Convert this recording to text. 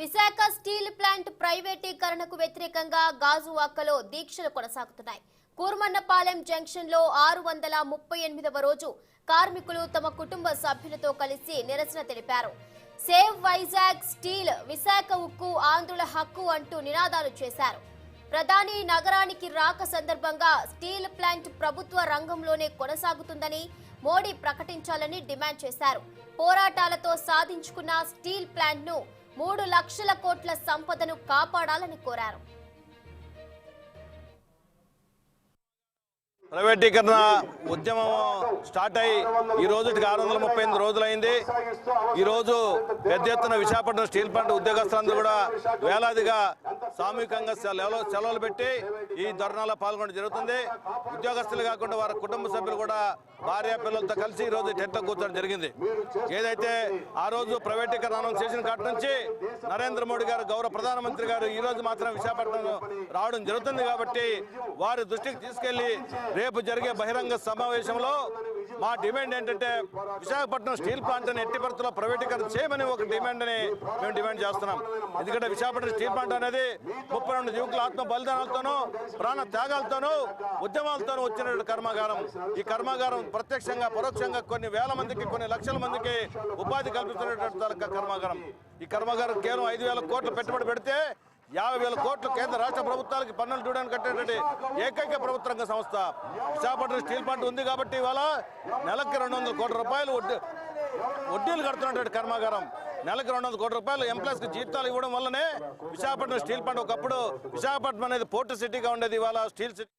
Visakha steel plant ప్రైవేటీకరణకు వ్యతిరేకంగా గాజువాకలో దీక్షలు కొనసాగుతున్నాయి. కూర్మన్నపాలెం జంక్షన్లో ఆరు వందల ముప్పై ఎనిమిదవ రోజు కార్మికులు తమ కుటుంబ సభ్యులతో కలిసి నిరసన తెలిపారు. సేవ్ వైజాగ్ స్టీల్ విశాఖ ఉక్కు ఆంధ్రుల హక్కు అంటూ నినాదాలు చేశారు. ప్రధాని నగరానికి రాక సందర్భంగా స్టీల్ ప్లాంట్ ప్రభుత్వ రంగంలోనే కొనసాగుతుందని మోడీ ప్రకటించాలని డిమాండ్ చేశారు. పోరాటాలతో సాధించుకున్న స్టీల్ ప్లాంట్ను మూడు లక్షల కోట్ల సంపదను కాపాడాలని కోరారు. ప్రైవేటీకరణ ఉద్యమం స్టార్ట్ అయ్యి ఈ రోజుకి ఆరు వందల ముప్పై ఎనిమిది రోజులైంది ఈరోజు పెద్ద ఎత్తున విశాఖపట్నం స్టీల్ ప్లాంట్ ఉద్యోగస్తులందరూ కూడా వేలాదిగా సామూహికంగా సెలవులు సెలవులు పెట్టి ఈ ధర్నాలో పాల్గొనడం జరుగుతుంది. ఉద్యోగస్తులు కాకుండా వారి కుటుంబ సభ్యులు కూడా భార్య పిల్లలతో కలిసి ఈ రోజు కూర్చోడం జరిగింది. ఏదైతే ఆ రోజు ప్రైవేటీకరణ చేసిన కాటి నుంచి నరేంద్ర మోడీ గారు గౌరవ ప్రధానమంత్రి గారు ఈ రోజు మాత్రం విశాఖపట్నం రావడం జరుగుతుంది కాబట్టి వారి దృష్టికి తీసుకెళ్ళి రేపు జరిగే బహిరంగ సభ సమావేశంలో మా డిమాండ్ ఏంటంటే విశాఖపట్నం స్టీల్ ప్లాంట్ అని ఎట్టి పరిస్థితుల్లో ప్రైవేటీకరణ చేయమని ఒక డిమాండ్ అని మేము డిమాండ్ చేస్తున్నాం. ఎందుకంటే విశాఖపట్నం స్టీల్ ప్లాంట్ అనేది ముప్పై రెండు యువకుల ఆత్మ బలిదానాలతోనూ ప్రాణ త్యాగాలతోనూ ఉద్యమాలతోనూ వచ్చిన కర్మాగారం. ఈ కర్మాగారం ప్రత్యక్షంగా పరోక్షంగా కొన్ని వేల మందికి కొన్ని లక్షల మందికి ఉపాధి కల్పిస్తున్నటువంటి కర్మాగారం. ఈ కర్మాగారం కేవలం ఐదు వేల కోట్లు పెట్టుబడి పెడితే యాభై వేల కోట్లు కేంద్ర రాష్ట్ర ప్రభుత్వాలకి పన్నులు చూడడానికి కట్టేటువంటి ఏకైక ప్రభుత్వ రంగ సంస్థ. విశాఖపట్నం స్టీల్ ప్లాంట్ ఉంది కాబట్టి ఇవాళ నెలకి రెండు వందల కోట్ల రూపాయలు వడ్డీ వడ్డీలు కడుతున్నటువంటి కర్మాగారం. నెలకి రెండు వందల కోట్ల రూపాయలు ఎంప్లాయీస్కి జీతాలు ఇవ్వడం వల్లనే విశాఖపట్నం స్టీల్ ప్లాంట్ ఒకప్పుడు విశాఖపట్నం అనేది పోర్టు సిటీగా ఉండేది. ఇవాళ స్టీల్ సిటీ